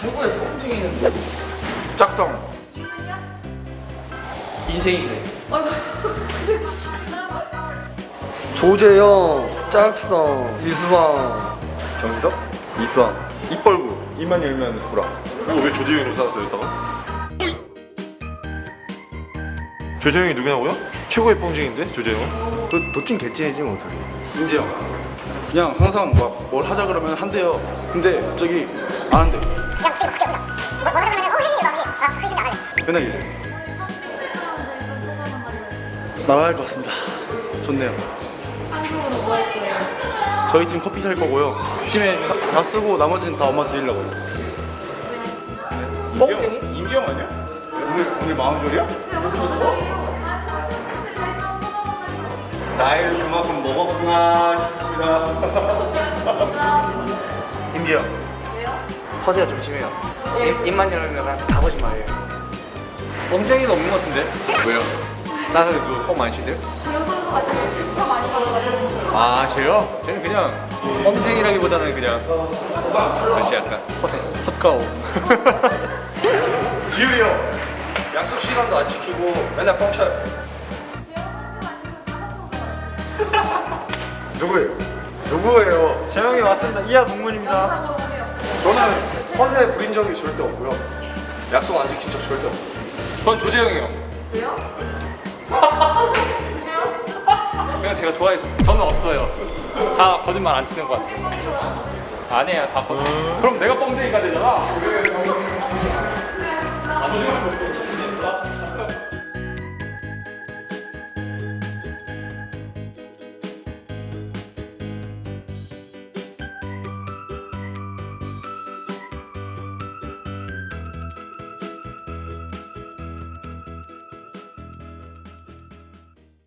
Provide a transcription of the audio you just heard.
최고의 뻥쟁이는 짝성. 인생이 그래. 조재영, 짝성, 이수왕. 정지석? 이수환. 입벌구. 입만 열면 구라. 이거 왜 조재영으로 쌓았어요 여기다가? 조재영이 누구냐고요? 최고의 뻥쟁인데 조재영은? 그 도찐 개찐이지 뭐 둘이. 인지영. 그냥 항상 막 뭘 하자 그러면 한대요. 근데 갑자기 안 한대 맨날 이래 나가야 할 것 같습니다 좋네요 상품으로 뭐 할 거예요? 저희 팀 커피 살 거고요 팀에 다, 다 쓰고 나머지는 다 엄마 드리려고요? 임지영 아니야? 오늘 오늘 마음 졸이야? 나이를 그만큼 먹었구나 싶습니다 임지영. 허세가 좀 심해요. 입, 입만 열면 다 거짓말이에요. 뻥쟁이는 없는 것 같은데 왜요? 나는 그뻥 많이 치대요? 지금 super 많이 받아가지고 아 쟤요? 쟤는 그냥 뻥쟁이라기보다는 그냥 그렇지 약간 허세 헛가오 지율이 형 약속 시간도 안 지키고 맨날 뻥 쳐요 지영 선수가 지금 다섯 번 받았어요. 누구예요? 누구예요? 재영이 왔습니다 이하 동문입니다 영상으로. 저는 허세 부린 적이 절대 없고요 약속 안 지킨 적 절대 없어요 전 조재영이요 왜요? 그냥 제가 좋아해서 저는 없어요. 다 거짓말 안 치는 것 같아요. 아니에요, 다 거짓말. 그럼 내가 뻥쟁이가 되잖아.